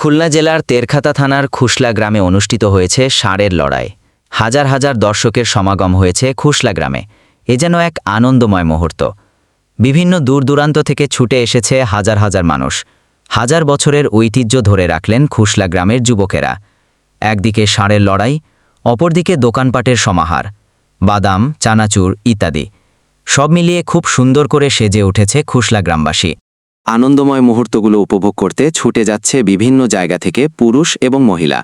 খুলনা জেলার তেরখাতা থানার খুশলা গ্রামে অনুষ্ঠিত হয়েছে ষাঁড়ের লড়াই। হাজার হাজার দর্শকের সমাগম হয়েছে খুশলা গ্রামে। এ যেন এক আনন্দময় মুহূর্ত। বিভিন্ন দূর দূরান্ত থেকে ছুটে এসেছে হাজার হাজার মানুষ। হাজার বছরের ঐতিহ্য ধরে রাখলেন খুশলা গ্রামের যুবকেরা। একদিকে ষাঁড়ের লড়াই, অপরদিকে দোকানপাটের সমাহার, বাদাম, চানাচুর ইত্যাদি। সব মিলিয়ে খুব সুন্দর করে সেজে উঠেছে খুশলা গ্রামবাসী। আনন্দময় মুহূর্তগুলো উপভোগ করতে ছুটে যাচ্ছে বিভিন্ন জায়গা থেকে পুরুষ এবং মহিলা।